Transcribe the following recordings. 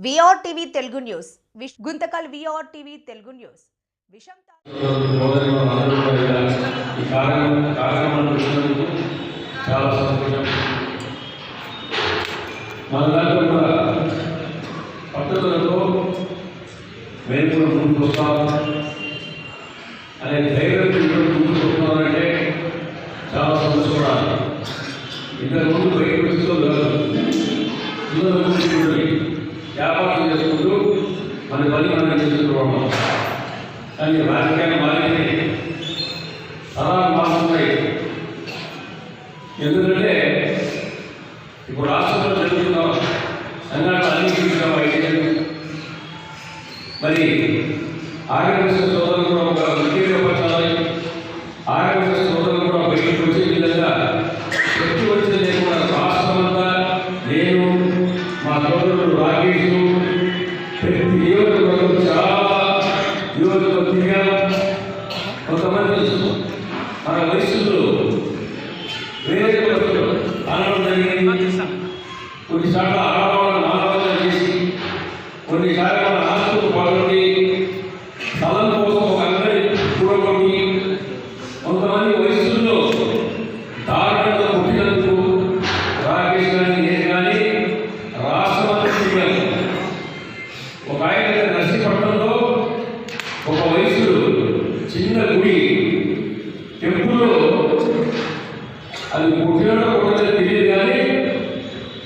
VR TV Telugu news Guntakal VR TV Telugu news విషం అనే ధైర్యం ముందుకు వస్తున్నారంటే చాలా సంతోషపడాలి వ్యాపారం చేసుకుంటూ మన పని మనం చేసుకుంటున్నాము. కానీ రాజకీయాలు మారితే తరాలు మారుతున్నాయి ఎందుకంటే ఇప్పుడు రాష్ట్రంలో జరుగుతున్న సంఘటన అంగీకరించడం అయితే మరి ఆగ్రహించిన సోదరులు కూడా ఒక విద్య పట్టాలి ఆగ్రహించిన సోదరులు కూడా బయటకు వచ్చే విధంగా శక్తి వచ్చే లేకుండా రాష్ట్రమంతా నేను మా సోదరుడు ಭಾಗವಹಿಸುವ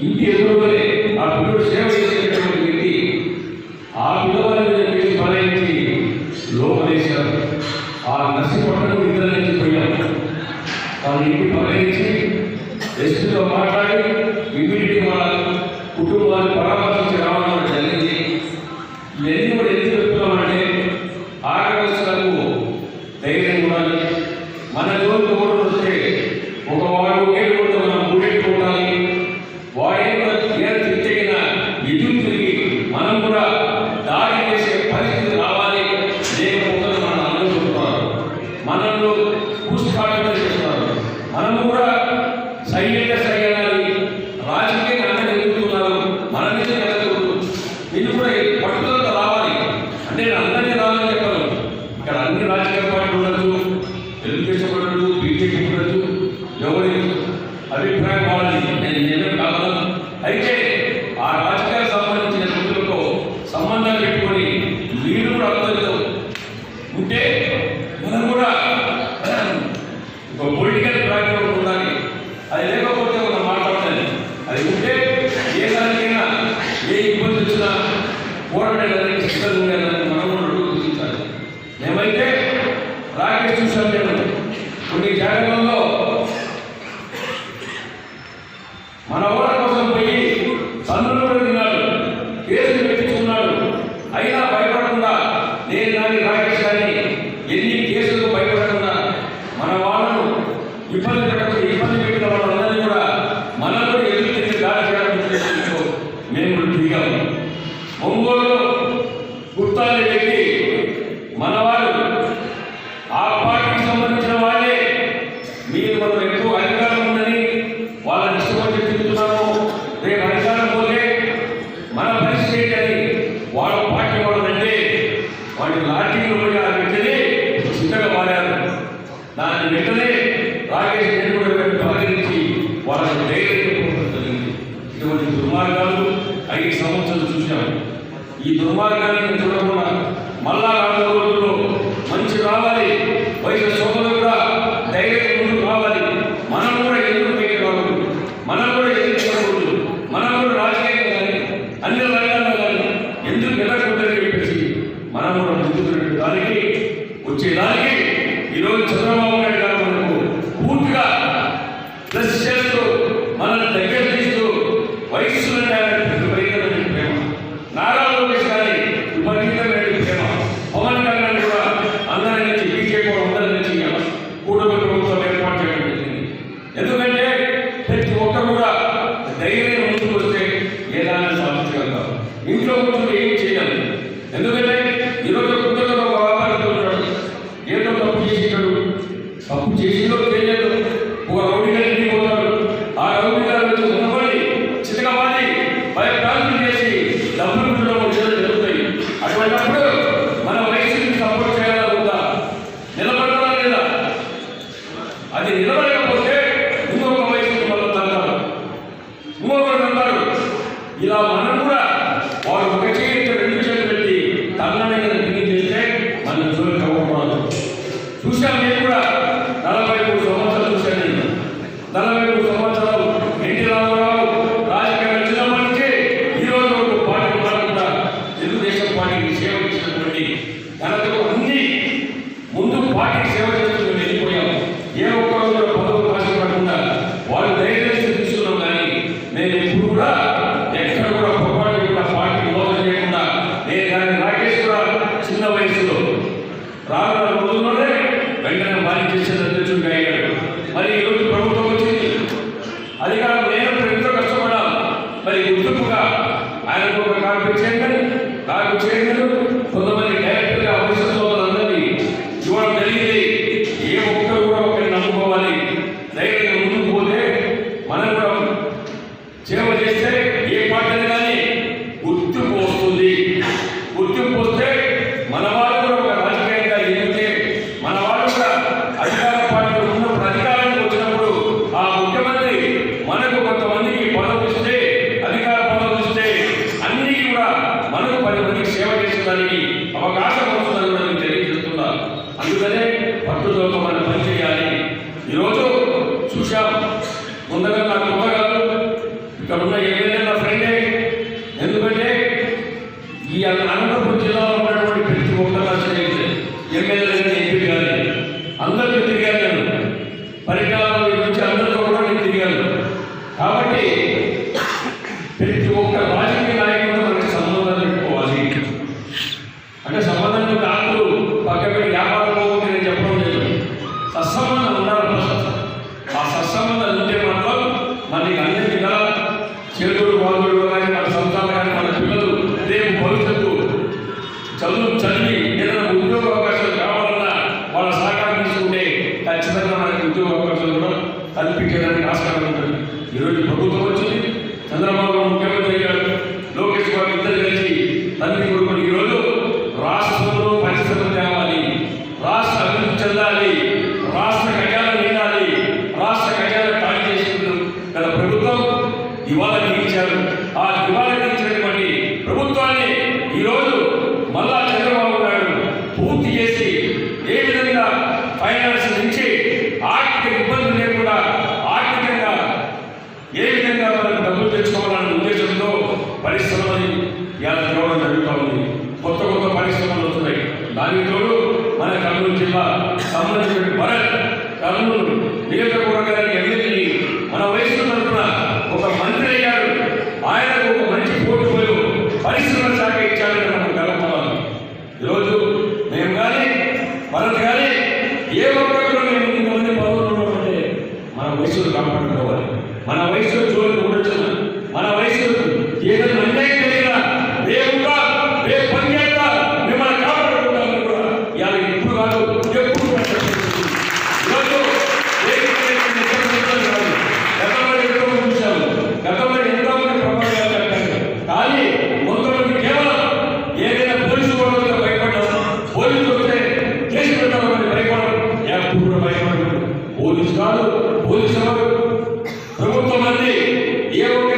ఇంటి ఎదురుగానే ఆ పిల్లలు సేవ చేసేటటువంటి వ్యక్తి ఆ పిల్లవారిని చెప్పేసి బలయించి లోపలేశారు. ఆ నసి పట్టణం నిద్రలేసి పోయాం వాళ్ళు ఇంటి బలయించి ఎస్పీతో మాట్లాడి ఇమీడియట్ మన కుటుంబాన్ని పరామర్శించి రావడం జరిగింది ఇవన్నీ కూడా ఎందుకు కొన్ని జాగ్రత్తలు వెంటనే రాకేష్ నేను కూడా వెళ్ళి పరిగణించి వాళ్ళకు ధైర్యం ఇటువంటి దుర్మార్గాలు ఐదు సంవత్సరాలు చూశాము ఈ దుర్మార్గాలను చూడకుండా మళ్ళా రాబోయే మంచి రావాలి వైద్య విషయంగా ఆ విషయంగా కొంతమంది ఇక్కడ ఉన్న ఏదైనా నియోజకవర్గ పోలీసు కాదు పోలీసు ప్రభుత్వం అంది ఏ ఒక్క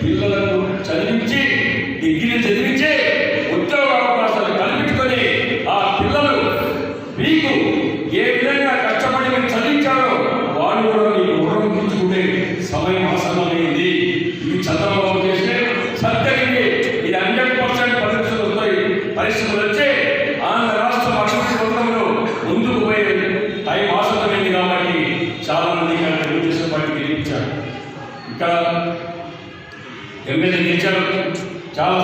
పిల్లల చాలా